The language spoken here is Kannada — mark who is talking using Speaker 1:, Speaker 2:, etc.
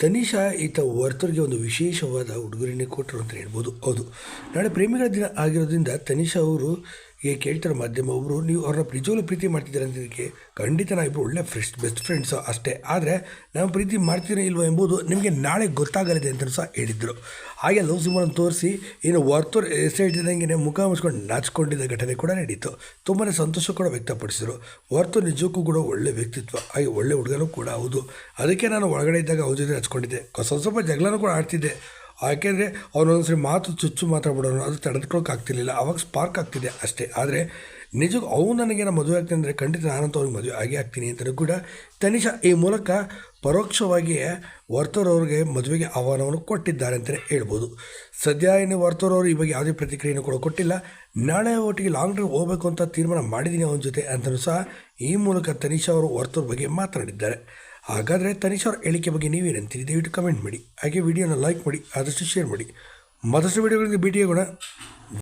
Speaker 1: ತನಿಷಾ ಈತ ವರ್ತರಿಗೆ ಒಂದು ವಿಶೇಷವಾದ ಉಡುಗೊರೆನೇ ಕೊಟ್ಟರು ಅಂತ ಹೇಳ್ಬೋದು. ಹೌದು. ನಾಳೆ ಪ್ರೇಮಿಗಳ ದಿನ ಆಗಿರೋದ್ರಿಂದ ತನಿಷಾ ಅವರು ಈಗ ಕೇಳ್ತಾರೆ ಮಾಧ್ಯಮ ಒಬ್ಬರು ನೀವು ಅವ್ರನ್ನ ನಿಜವಲ್ಲೂ ಪ್ರೀತಿ ಮಾಡ್ತಿದ್ದೀರ ಅಂತಿದ್ದಕ್ಕೆ ಖಂಡಿತ ನಾವು ಇಬ್ಬರು ಒಳ್ಳೆ ಫ್ರೆಶ್ ಬೆಸ್ಟ್ ಫ್ರೆಂಡ್ಸು ಅಷ್ಟೇ. ಆದರೆ ನಾವು ಪ್ರೀತಿ ಮಾಡ್ತೀರೋ ಇಲ್ವೋ ಎಂಬುದು ನಿಮಗೆ ನಾಳೆ ಗೊತ್ತಾಗಲಿದೆ ಅಂತಲೂ ಸಹ ಹೇಳಿದರು. ಹಾಗೆ ಲವ್ ಸಿಂಬಲನ್ನು ತೋರಿಸಿ ಏನು ವರ್ತೂರ್ ಹೇಳ್ತಿದ್ದಂಗೆ ಮುಖ ಮುಚ್ಕೊಂಡು ನಾಚಿಕೊಂಡಿದ್ದ ಘಟನೆ ಕೂಡ ನಡೀತು. ತುಂಬಾ ಸಂತೋಷ ಕೂಡ ವ್ಯಕ್ತಪಡಿಸಿದರು. ವರ್ತೂರ್ ನಿಜಕ್ಕೂ ಕೂಡ ಒಳ್ಳೆ ವ್ಯಕ್ತಿತ್ವ. ಹಾಗೆ ಒಳ್ಳೆ ಹುಡುಗನೂ ಕೂಡ ಹೌದು. ಅದಕ್ಕೆ ನಾನು ಒಳಗಡೆ ಇದ್ದಾಗ ಅವ್ರ ಜೊತೆ ಹಚ್ಕೊಂಡಿದ್ದೆ ಸ್ವಲ್ಪ ಸ್ವಲ್ಪ ಜಗಳನೂ ಕೂಡ ಆಡ್ತಿದ್ದೆ. ಯಾಕೆಂದರೆ ಅವನೊಂದ್ಸರಿ ಮಾತು ಚುಚ್ಚು ಮಾತಾಡ್ಬಿಡೋನು, ಅದು ತಡೆದುಕೊಳ್ಳೋಕ್ಕಾಗ್ತಿರ್ಲಿಲ್ಲ ಅವಾಗ ಸ್ಪಾರ್ಕ್ ಆಗ್ತಿದೆ ಅಷ್ಟೇ. ಆದರೆ ನಿಜಕ್ಕೂ ಅವನು ನನಗೇನೋ ಮದುವೆ ಆಗ್ತೀನಿ ಅಂದರೆ ಖಂಡಿತ ನಾನಂತೂ ಅವ್ರಿಗೆ ಮದುವೆ ಆಗೇ ಆಗ್ತೀನಿ ಅಂತಲೂ ಕೂಡ ತನಿಷಾ ಈ ಮೂಲಕ ಪರೋಕ್ಷವಾಗಿ ವರ್ತೂರ್ ಅವ್ರಿಗೆ ಮದುವೆಗೆ ಆಹ್ವಾನವನ್ನು ಕೊಟ್ಟಿದ್ದಾರೆ ಅಂತಲೇ ಹೇಳ್ಬೋದು. ಸದ್ಯ ಇನ್ನು ವರ್ತೂರ್ ಅವರು ಈ ಬಗ್ಗೆ ಯಾವುದೇ ಪ್ರತಿಕ್ರಿಯೆಯನ್ನು ಕೂಡ ಕೊಟ್ಟಿಲ್ಲ. ನಾಳೆ ಒಟ್ಟಿಗೆ ಲಾಂಗ್ ಡ್ರೈವ್ ಹೋಗಬೇಕು ಅಂತ ತೀರ್ಮಾನ ಮಾಡಿದ್ದೀನಿ ಅವನ ಜೊತೆ ಅಂತಲೂ ಸಹ ಈ ಮೂಲಕ ತನಿಷಾ ಅವರು ವರ್ತೂರ್ ಬಗ್ಗೆ ಮಾತನಾಡಿದ್ದಾರೆ. ಹಾಗಾದರೆ ತನಿಷ್ ಅವ್ರ ಹೇಳಿಕೆ ಬಗ್ಗೆ ನೀವೇನಂತೀರಿ ದಯವಿಟ್ಟು ಕಮೆಂಟ್ ಮಾಡಿ. ಹಾಗೆ ವಿಡಿಯೋನ ಲೈಕ್ ಮಾಡಿ, ಆದಷ್ಟು ಶೇರ್ ಮಾಡಿ. ಮತ್ತಷ್ಟು ವಿಡಿಯೋಗಳಿಗೆ ಭೇಟಿಯಾಗೋಣ.